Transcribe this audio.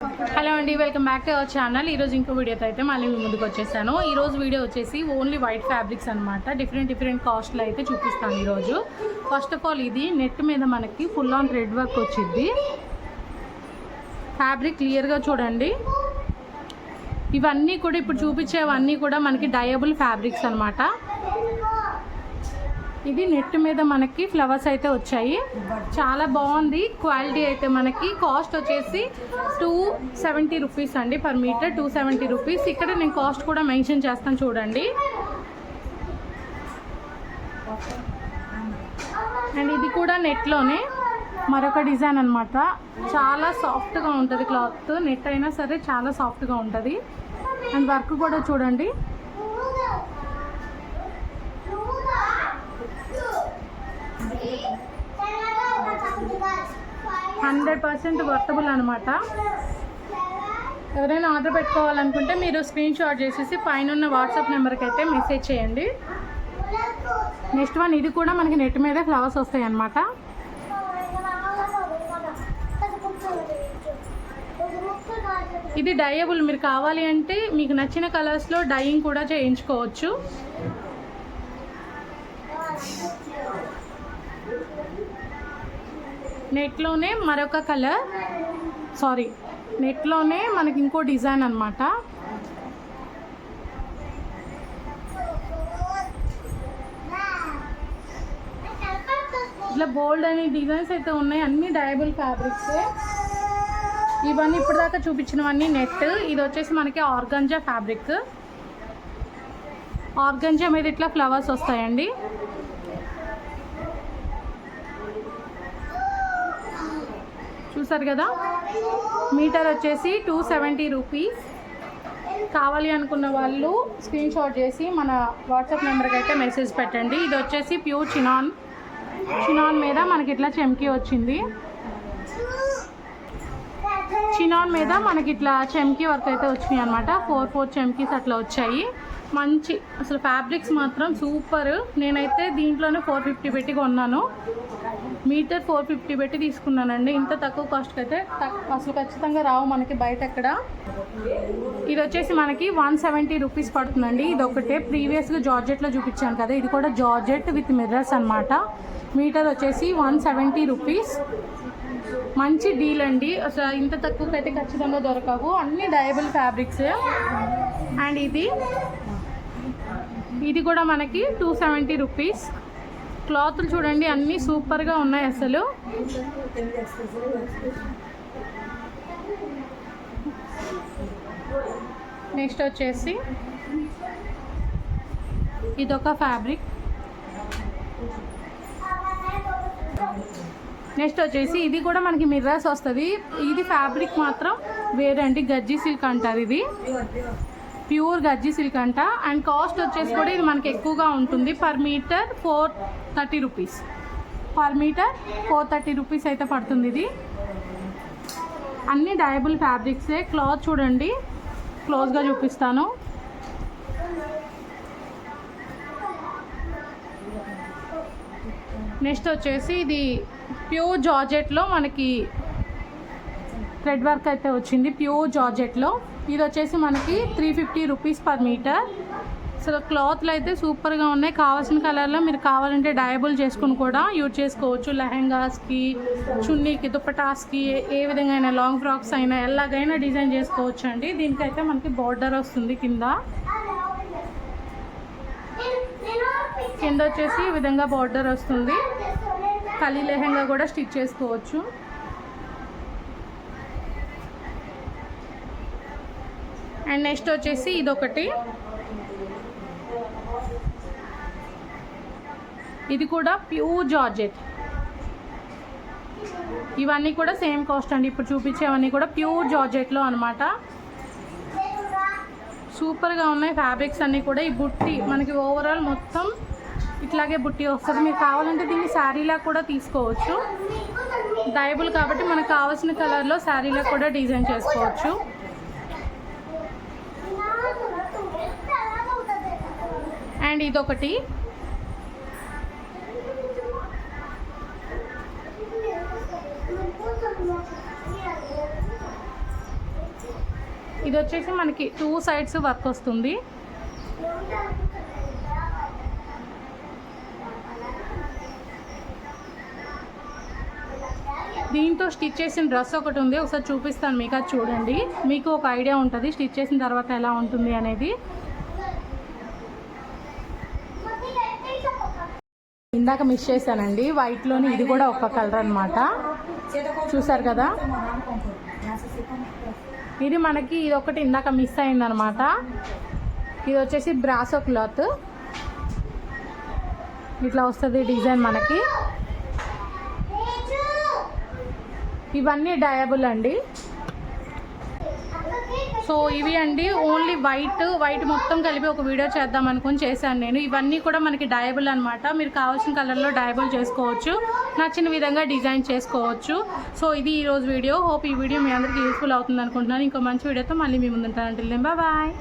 Hello అండి welcome back to our channel. ఈరోజు ఇంకో వీడియోతో అయితే మళ్ళీ మీ ముందుకు వచ్చేసాను. ఈ రోజు వీడియో వచ్చేసి ఓన్లీ వైట్ ఫ్యాబ్రిక్స్ అనమాట డిఫరెంట్ డిఫరెంట్ కాస్ట్లో అయితే చూపిస్తాను ఈరోజు ఫస్ట్ ఆఫ్ ఆల్ ఇది నెట్ మీద మనకి ఫుల్ ఆన్ థ్రెడ్ వర్క్ వచ్చింది ఫ్యాబ్రిక్ క్లియర్గా చూడండి. ఇవన్నీ కూడా ఇప్పుడు చూపించేవన్నీ కూడా మనకి డయబుల్ ఫ్యాబ్రిక్స్ అనమాట ఇది నెట్ మీద మనకి ఫ్లవర్స్ అయితే వచ్చాయి. చాలా బాగుంది. క్వాలిటీ అయితే మనకి కాస్ట్ వచ్చేసి టూ సెవెంటీ రూపీస్ అండి per metre two seventy rupees. ఇక్కడ నేను కాస్ట్ కూడా మెన్షన్ చేస్తాను చూడండి. అండ్ ఇది కూడా నెట్లోనే మరొక డిజైన్ అనమాట చాలా సాఫ్ట్గా ఉంటుంది క్లాత్. నెట్ అయినా సరే చాలా సాఫ్ట్గా ఉంటుంది. అండ్ వర్క్ కూడా చూడండి. హండ్రెడ్ పర్సెంట్ వర్తబుల్ అనమాట ఎవరైనా ఆర్డర్ పెట్టుకోవాలనుకుంటే మీరు స్క్రీన్ షాట్ చేసేసి పైన ఉన్న వాట్సాప్ నెంబర్కి అయితే మెసేజ్ చేయండి. నెక్స్ట్ వన్ ఇది కూడా మనకి నెట్ మీదే ఫ్లవర్స్ వస్తాయి అన్నమాట. ఇది డయబుల్. మీరు కావాలి అంటే మీకు నచ్చిన కలర్స్లో డైయింగ్ కూడా చేయించుకోవచ్చు. నెట్లోనే మరొక కలర్. సారీ నెట్లోనే మనకి ఇంకో డిజైన్ అనమాట ఇట్లా బోల్డ్ అనే డిజైన్స్ అయితే ఉన్నాయి అన్ని డయబుల్ ఫ్యాబ్రిక్స్. ఇవన్నీ ఇప్పటిదాకా చూపించినవన్నీ నెట్. ఇది వచ్చేసి మనకి ఆర్గంజా ఫ్యాబ్రిక్. ఆర్గంజా మీద ఇట్లా ఫ్లవర్స్ వస్తాయండి. చూసారు కదా? మీటర్ వచ్చేసి టూ సెవెంటీ రూపీస్ కావాలి అనుకున్న వాళ్ళు స్క్రీన్ షాట్ చేసి మన వాట్సాప్ నెంబర్కి అయితే మెసేజ్ పెట్టండి. ఇది వచ్చేసి ప్యూర్ చినాన్ చినాన్ మీద మనకి ఇట్లా చెమ్కి వచ్చింది. చినాన్ మీద మనకి ఇట్లా చెమ్కి వర్క్ అయితే వచ్చినాయి అనమాట ఫోర్ ఫోర్ చెమ్కీస్ అట్లా వచ్చాయి. మంచి అసలు ఫ్యాబ్రిక్స్ మాత్రం సూపర్. నేనైతే దీంట్లోనే ఫోర్ ఫిఫ్టీ పెట్టి కొన్నాను. మీటర్ ఫోర్ ఫిఫ్టీ పెట్టి తీసుకున్నానండి. ఇంత తక్కువ కాస్ట్కి అయితే తక్- అసలు ఖచ్చితంగా రావు మనకి బయట ఎక్కడ. ఇది వచ్చేసి మనకి వన్ సెవెంటీ రూపీస్ పడుతుందండి. ఇది ఒకటే ప్రీవియస్గా జార్జెట్లో చూపించాను కదా. ఇది కూడా జార్జెట్ విత్ మిర్రర్స్ అన్నమాట. మీటర్ వచ్చేసి వన్ సెవెంటీ రూపీస్. మంచి డీల్ అండి. అసలు ఇంత తక్కువకైతే ఖచ్చితంగా దొరకవు. అన్ని డయబుల్ ఫ్యాబ్రిక్స్. అండ్ ఇది ఇది కూడా మనకి టూ సెవెంటీ రూపీస్ క్లాత్లు చూడండి అన్నీ సూపర్గా ఉన్నాయి అసలు. నెక్స్ట్ వచ్చేసి ఇదొక ఫ్యాబ్రిక్. నెక్స్ట్ వచ్చేసి ఇది కూడా మనకి మిర్రర్స్ వస్తుంది. ఇది ఫ్యాబ్రిక్ మాత్రం వేరే అండి గజ్జి సిల్క్ అంటారు ఇది. ప్యూర్ గజ్జి సిల్క్ అంట. అండ్ కాస్ట్ వచ్చేసి కూడా ఇది మనకి ఎక్కువగా ఉంటుంది. Per metre four thirty rupees per metre four thirty rupees అయితే పడుతుంది ఇది. అన్ని డయబుల్ ఫ్యాబ్రిక్సే. క్లాత్ చూడండి. క్లోజ్గా చూపిస్తాను. నెక్స్ట్ వచ్చేసి ఇది ప్యూర్ జార్జెట్లో మనకి థ్రెడ్ వర్క్ అయితే వచ్చింది. ప్యూర్ జార్జెట్లో ఇది వచ్చేసి మనకి three fifty rupees per metre. అసలు క్లాత్లు అయితే సూపర్గా ఉన్నాయి. కావాల్సిన కలర్లో మీరు కావాలంటే డయబుల్ చేసుకుని కూడా యూజ్ చేసుకోవచ్చు. లెహెంగాస్కి చున్నీకి దుప్పటాస్కి ఏ- విధంగా అయినా లాంగ్ ఫ్రాక్స్ అయినా ఎలాగైనా డిజైన్ చేసుకోవచ్చు అండి దీనికైతే మనకి బార్డర్ వస్తుంది కింద. కింద వచ్చేసి ఈ విధంగా బార్డర్ వస్తుంది. కలీ లెహెంగా కూడా స్టిచ్ చేసుకోవచ్చు. అండ్ నెక్స్ట్ వచ్చేసి ఇదొకటి. ఇది కూడా ప్యూర్ జార్జెట్. ఇవన్నీ కూడా సేమ్ కాస్ట్ అండి. ఇప్పుడు చూపించేవన్నీ కూడా ప్యూర్ జార్జెట్లో అనమాట సూపర్గా ఉన్నాయి. ఫ్యాబ్రిక్స్ అన్నీ కూడా ఈ బుట్టి మనకి ఓవరాల్ మొత్తం ఇట్లాగే బుట్టి వస్తుంది. మీకు కావాలంటే దీన్ని శారీలా కూడా తీసుకోవచ్చు. డైబుల్ కాబట్టి మనకు కావాల్సిన కలర్లో శారీలో కూడా డిజైన్ చేసుకోవచ్చు. అండ్ ఇదొకటి. ఇది వచ్చేసి మనకి టూ సైడ్స్ వర్క్ వస్తుంది. దీంతో స్టిచ్ చేసిన డ్రెస్ ఒకటి ఉంది. ఒకసారి చూపిస్తాను మీకు అది చూడండి. మీకు ఒక ఐడియా ఉంటుంది స్టిచ్ చేసిన తర్వాత ఎలా ఉంటుంది అనేది. ఇందాక మిస్ చేశానండి వైట్లోని ఇది కూడా ఒక కలర్ అనమాట చూసారు కదా? ఇది మనకి ఇది ఒకటి ఇందాక మిస్ అయిందనమాట ఇది వచ్చేసి బ్రాసో క్లాత్. ఇట్లా వస్తుంది డిజైన్ మనకి. ఇవన్నీ డయబుల్ అండి. సో ఇవి అండి ఓన్లీ వైట్ వైట్ మొత్తం కలిపి ఒక వీడియో చేద్దాం అనుకుని చేశాను నేను. ఇవన్నీ కూడా మనకి డయబుల్ అనమాట మీరు కావాల్సిన కలర్లో డయబుల్ చేసుకోవచ్చు. నచ్చిన విధంగా డిజైన్ చేసుకోవచ్చు. సో ఇది ఈరోజు వీడియో హోప్ ఈ వీడియో మీ అందరికీ యూస్ఫుల్ అవుతుంది అనుకుంటున్నాను. ఇంకో మంచి వీడియోతో మళ్ళీ మీ ముందుంటాను. బాయ్